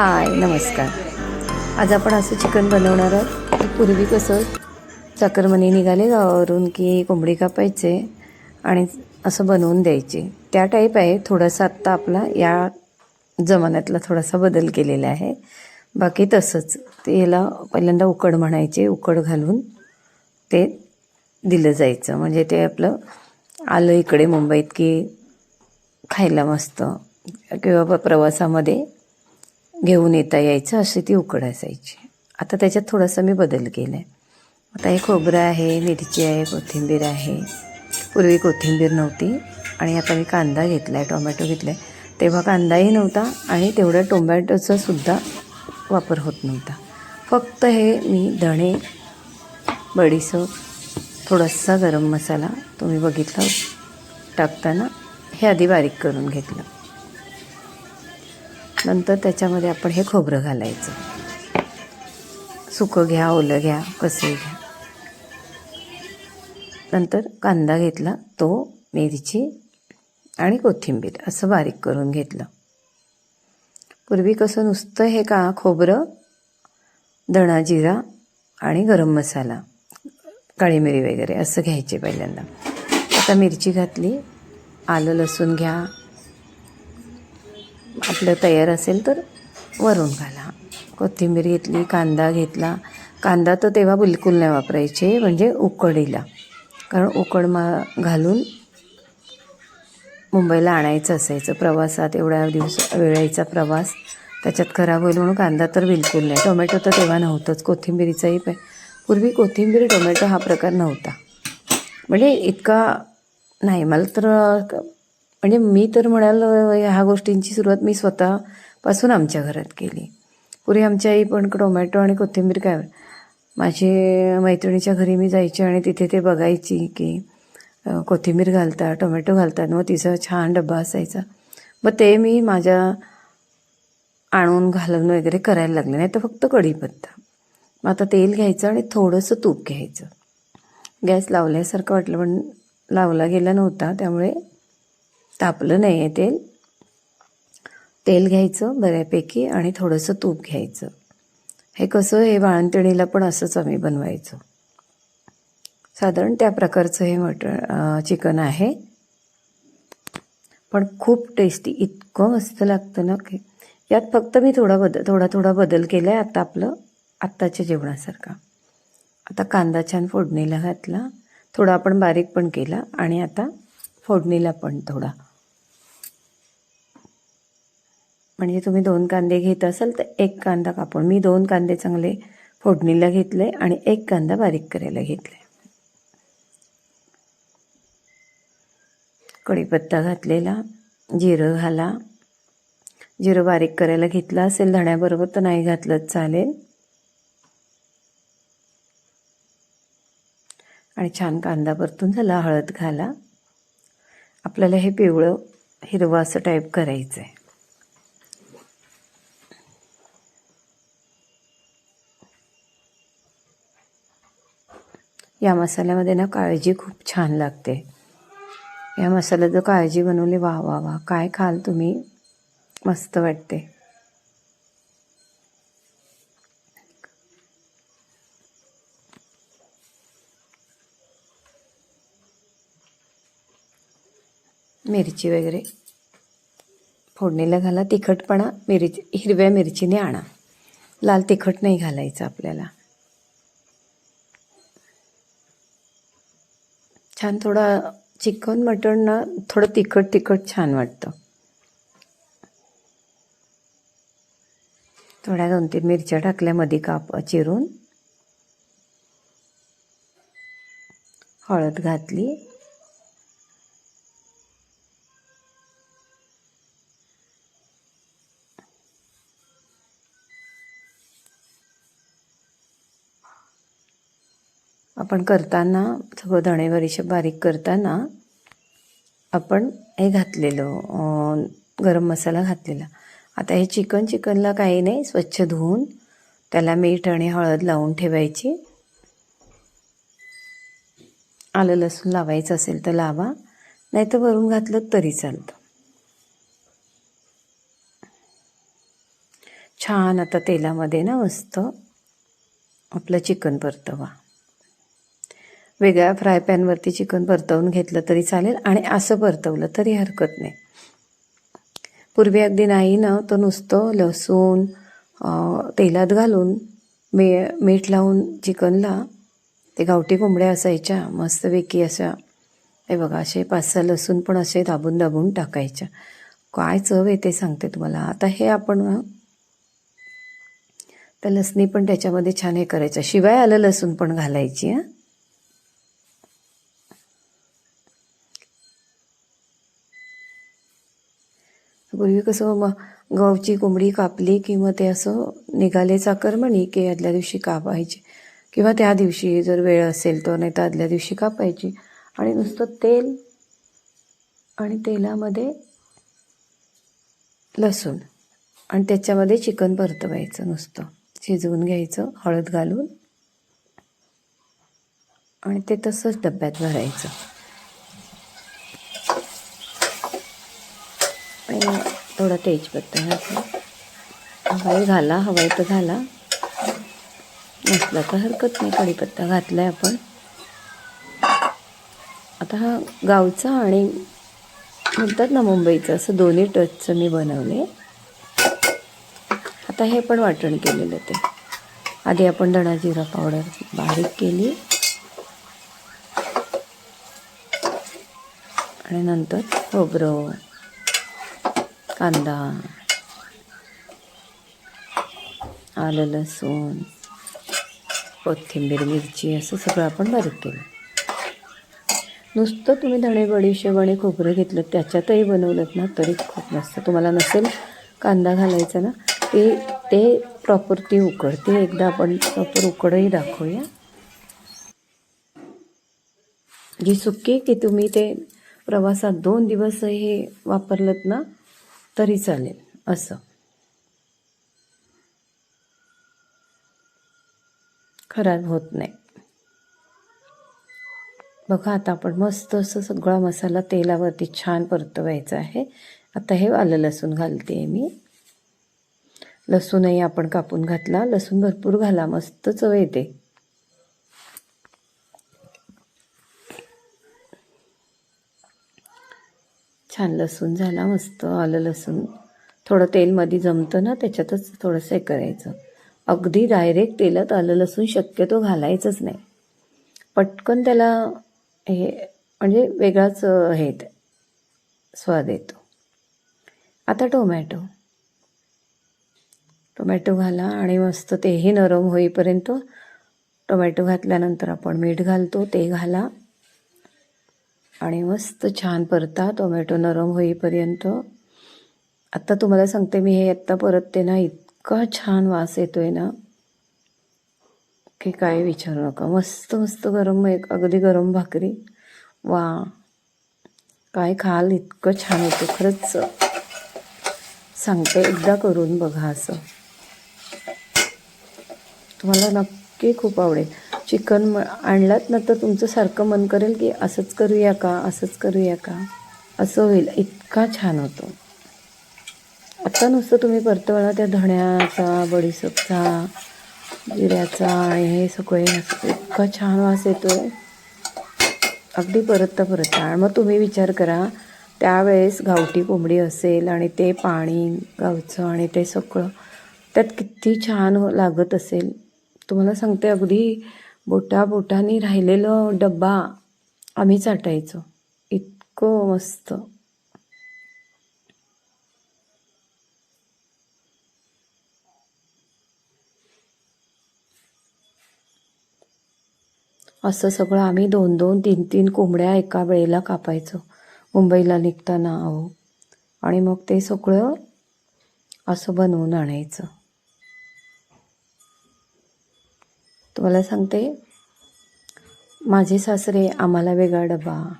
हाय नमस्कार. आज आपण असं चिकन बनवणार आहोत. पूर्वी कसं चाकरमनी निघाले गावावरून की कोंबडी कापायचे आणि असं बनवून द्यायचे. त्या टाईप आहे. थोडासा आत्ता आपला या जमान्यातला थोडासा बदल केलेला आहे. बाकी तसंच ते याला पहिल्यांदा उकड म्हणायचे. उकड घालून ते दिलं जायचं. म्हणजे ते आपलं आलं इकडे मुंबईत की खायला मस्त किंवा प्रवासामध्ये घेऊन येता यायचं अशी ती उकड असायची. आता त्याच्यात थोडासा मी बदल केला आहे आता हे खोबरं आहे मिरची आहे कोथिंबीर आहे. पूर्वी कोथिंबीर नव्हती आणि आता मी कांदा घेतला आहे टोमॅटो घेतला आहे तेव्हा कांदाही नव्हता आणि तेवढ्या टोमॅटोचा सुद्धा वापर होत नव्हता. फक्त हे मी धणे बडीसं थोडासा गरम मसाला तुम्ही बघितला टाकताना हे आधी बारीक करून घेतलं. नंतर त्याच्यामध्ये आपण हे खोबरं घालायचं. सुकं घ्या ओलं घ्या कसंही घ्या. नंतर कांदा घेतला तो मिरची आणि कोथिंबीर असं बारीक करून घेतलं. पूर्वी कसं नुसतं हे का खोबरं धणा जिरा आणि गरम मसाला काळी मिरी वगैरे असं घ्यायचे पहिल्यांदा. आता मिरची घातली आलं लसूण घ्या आपलं तयार असेल तर वरून घाला. कोथिंबीर घेतली कांदा घेतला. कांदा तर तेव्हा बिलकुल नाही वापरायचे म्हणजे उकडीला. कारण उकड मा घालून मुंबईला आणायचं असायचं. प्रवासात एवढ्या दिवस वेळेचा प्रवास. त्याच्यात खराब होईल म्हणून कांदा तर बिलकुल नाही. टोमॅटो तर तेव्हा नव्हतंच. कोथिंबीरीचाही पण पूर्वी कोथिंबीर टोमॅटो हा प्रकार नव्हता. म्हणजे इतका नाही. मला तर म्हणजे मी तर म्हणाल ह्या गोष्टींची सुरुवात मी स्वतःपासून आमच्या घरात केली. पूर्वी आमच्या आई पण टोमॅटो आणि कोथिंबीर काय माझे मैत्रिणीच्या घरी मी जायचे आणि तिथे ते बघायची की कोथिंबीर घालतात टोमॅटो घालतात मग तिचा छान डब्बा असायचा. मग ते मी माझ्या आणून घालून वगैरे करायला लागले. नाही तर फक्त कढीपत्ता. मग आता तेल घ्यायचं आणि थोडंसं तूप घ्यायचं. गॅस लावल्यासारखं वाटलं पण लावला गेला नव्हता. त्यामुळे तापलं नाही आहे तेल. तेल घ्यायचं बऱ्यापैकी आणि थोडंसं तूप घ्यायचं. हे कसं हे बाळंतणीला पण असंच आम्ही बनवायचो. साधारण त्या प्रकारचं हे मटण चिकन आहे. पण खूप टेस्टी इतकं मस्त लागतं ना की यात फक्त मी थोडा बदल थोडा थोडा बदल केला आहे आता आपलं आत्ताच्या जेवणासारखा. आता कांदा छान फोडणीला घातला. थोडा आपण बारीक पण केला आणि आता फोडणीला पण थोडा. म्हणजे तुम्ही दोन कांदे घेत असाल तर एक कांदा कापून मी दोन कांदे चांगले फोडणीला घेतले आणि एक कांदा बारीक करायला घेतले. कढीपत्ता घातलेला जिरं घाला. जिरं बारीक करायला घेतलं असेल धण्याबरोबर तर नाही घातलं चालेल. आणि छान कांदा परतून झाला हळद घाला. आपल्याला हे पिवळं हिरवं असं टाईप करायचं आहे या मसाल्यामध्ये ना काळजी खूप छान लागते. या मसाल्यात जर काळजी बनवली वा वा वा. काय खाल तुम्ही? मस्त वाटते. मिरची वगैरे फोडणीला घाला तिखटपणा मिरची हिरव्या मिरचीने आणा. लाल तिखट नाही घालायचं आपल्याला. छान थोडा चिकन मटण ना थोडं तिखट तिखट छान वाटतं. थोड्या दोन तीन मिरच्या टाकल्या मध्ये काप चिरून. हळद घातली. आपण करताना सगळं धणे बारीक करताना आपण हे घातलेलं गरम मसाला घातलेला. आता हे चिकन चिकनला काही नाही स्वच्छ धुवून त्याला मीठ आणि हळद लावून ठेवायची. आलं लसूण लावायचं असेल तर लावा नाही तर वरून घातलं तरी चालतं. छान आता तेलामध्ये ना मस्त आपलं चिकन परतवा. वेगळ्या फ्राय पॅनवरती चिकन परतवून घेतलं तरी चालेल आणि असं परतवलं तरी हरकत नाही. पूर्वी अगदी नाही ना तो नुसतं लसूण तेलात घालून मे मीठ लावून चिकनला ते गावठी कोंबड्या असायच्या मस्तपैकी अशा. हे बघा असे पाच सहा लसूण पण असे दाबून दाबून टाकायच्या. काय चव येते सांगते तुम्हाला. आता हे आपण ना त्या लसणी पण त्याच्यामध्ये छान हे करायचं. शिवाय आलं लसूण पण घालायची हां. पूर्वी कसं मग गवची कोंबडी कापली की मग ते असं निघाले चाकर म्हणी की आदल्या दिवशी कापायची. किंवा त्या दिवशी जर वेळ असेल तर नाही तर आदल्या दिवशी कापायची. आणि नुसतं तेल आणि तेलामध्ये लसूण. आणि त्याच्यामध्ये चिकन परतवायचं नुसतं. शिजवून घ्यायचं हळद घालून. आणि ते तसंच डब्यात भरायचं. आणि थोडा तेजपत्ता घातला हवाई घाला हवाई तर घाला. नसला तर हरकत नाही कढीपत्ता घातला आहे आपण. आता हा गावचा आणि म्हणतात ना मुंबईचं असं दोन्ही टचचं मी बनवले. आता हे पण वाटण केलेलं ते. आधी आपण धणा जिरा पावडर बारीक केली. आणि नंतर खोबरं कांदा आलं लसूण कोथिंबीर मिरची असं सगळं आपण बारीक केलं. नुसतं तुम्ही धणे बडीशेप आणि खोबरं घेतलं त्याच्यातही बनवलं ना तरी खूप मस्त. तुम्हाला नसेल कांदा घालायचा ना ते ते प्रॉपर ती उकड ती एकदा आपण प्रॉपर उकडही दाखवूया. जी सुकी की तुम्ही ते प्रवासात दोन दिवस हे वापरलं ना तरी चालेल असं. खराब होत नाही. बघा आता आपण मस्त असं सगळा मसाला तेलावरती छान परतवायचा आहे. आता हे आलं लसूण घालते मी. लसूणही आपण कापून घातला. लसूण भरपूर घाला मस्त चव येते. छान लसूण झाला मस्त आलं लसूण. थोडं तेलमध्ये जमतं ना त्याच्यातच थोडंसं हे करायचं. अगदी डायरेक्ट तेलात आलं लसूण शक्यतो घालायचंच नाही. पटकन त्याला हे म्हणजे वेगळाच हे स्वाद येतो. आता टोमॅटो. टोमॅटो घाला आणि मस्त तेही नरम होईपर्यंत टोमॅटो घातल्यानंतर आपण मीठ घालतो ते घाला. आणि मस्त छान परता टोमॅटो नरम होईपर्यंत. आत्ता तुम्हाला सांगते मी हे आत्ता परतते ना इतका छान वास येतोय ना. की काय विचारू नका. मस्त मस्त गरम एक अगदी गरम भाकरी. वा. काय खाल इतकं छान होतं खरंच सांगते एकदा करून बघा असं. तुम्हाला नक्की खूप आवडेल. चिकन म आणलात ना तर तुमचं सारखं मन करेल की असंच करूया का असंच करूया का? असं होईल. इतका छान होतो. आत्ता नुसतं तुम्ही परतवला त्या धण्याचा बडीसोपचा जिऱ्याचा आणि हे सगळे इतका छान वास येतोय. अगदी परतता परतता. आणि मग तुम्ही विचार करा त्यावेळेस गावठी कोंबडी असेल आणि ते पाणी गावचं आणि ते सगळं त्यात किती छान हो- लागत असेल. तुम्हाला सांगते अगदी बोटा बोटाने राहिलेलं डब्बा आम्ही चाटायचो. इतकं मस्त. असं सगळं आम्ही दोन दोन तीन तीन कोंबड्या एका वेळेला कापायचो. मुंबईला निघताना आहो. आणि मग ते सगळं असं बनवून आणायचं. तुम्हाला सांगते. माझे सासरे आम्हाला वेगळा डबा.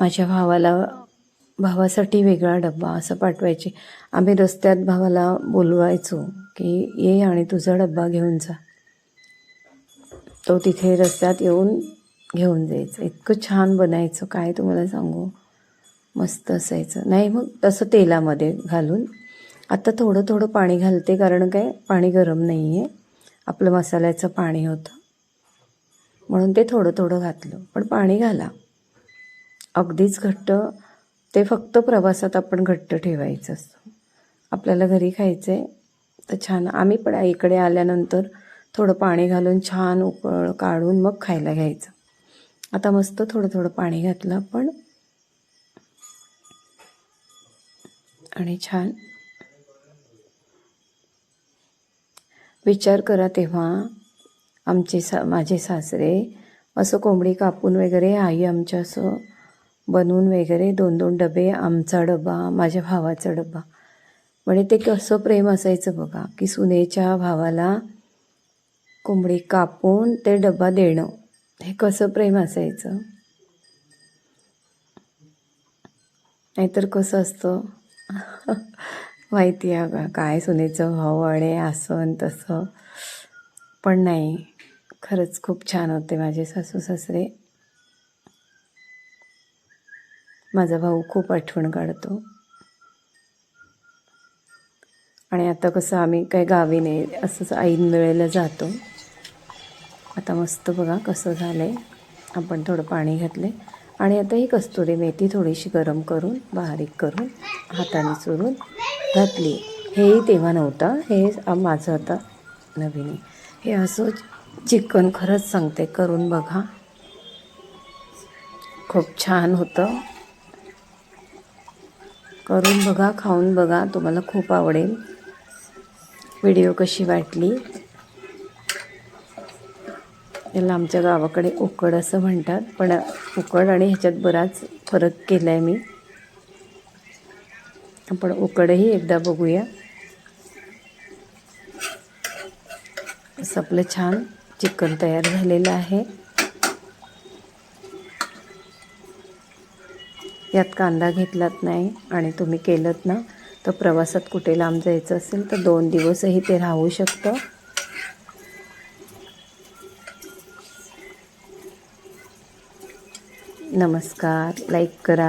माझ्या भावाला भावासाठी वेगळा डब्बा असं पाठवायचे. आम्ही रस्त्यात भावाला बोलवायचो की ये आणि तुझा डब्बा घेऊन जा. तो तिथे रस्त्यात येऊन घेऊन जायचं. इतकं छान बनायचं काय तुम्हाला सांगू? मस्त असायचं. नाही मग तसं तेलामध्ये घालून आता थोडं थोडं पाणी घालते कारण काय? पाणी गरम नाही आहे आपलं मसाल्याचं पाणी होतं. म्हणून ते थोडं थोडं घातलं. पण पाणी घाला. अगदीच घट्ट ते फक्त प्रवासात आपण घट्ट ठेवायचं असतं. आपल्याला घरी खायचं आहे तर छान. आम्ही पण इकडे आल्यानंतर थोडं पाणी घालून छान उकळ काढून मग खायला घ्यायचं. आता मस्त थोडं थोडं पाणी घातलं आपण. आणि छान विचार करा तेव्हा आमचे सा माझे सासरे असं कोंबडी कापून वगैरे आई आमच्या असं बनवून वगैरे दोन दोन डबे आमचा डबा माझ्या भावाचा डबा. म्हणजे ते कसं प्रेम असायचं बघा की सुनेच्या भावाला कोंबडी कापून ते डबा देणं. हे कसं प्रेम असायचं? नाहीतर कसं असतं? माहिती आहे का काय सुनेचं भाऊ आणि असं आणि तसं. पण नाही खरंच खूप छान होते माझे सासू सासरे. माझा भाऊ खूप आठवण काढतो. आणि आता कसं आम्ही काही गावी नाही असंच ऐन वेळेला जातो. आता मस्त बघा कसं झालं आहे आपण थोडं पाणी घातले आणि आता ही कस्तुरी मेथी थोडीशी गरम करून बारीक करून हाताने चुरून घातली. हेही तेव्हा नव्हतं. हे माझं आता नवीन आहे. हे असं चिकन खरंच सांगते. करून बघा. खूप छान होतं. करून बघा खाऊन बघा. तुम्हाला खूप आवडेल. व्हिडिओ कशी वाटली? याला आमच्या गावाकडे उकड असं म्हणतात. पण उकड आणि ह्याच्यात बराच फरक केला आहे मी. आपण उकडही एकदा बघूया. असं आपलं छान चिकन तयार झालेलं आहे. यात कांदा घेतलात नाही आणि तुम्ही केलंत ना तर प्रवासात कुठे लांब जायचं असेल तर दोन दिवसही ते राहू शकतं. नमस्कार लाईक करा.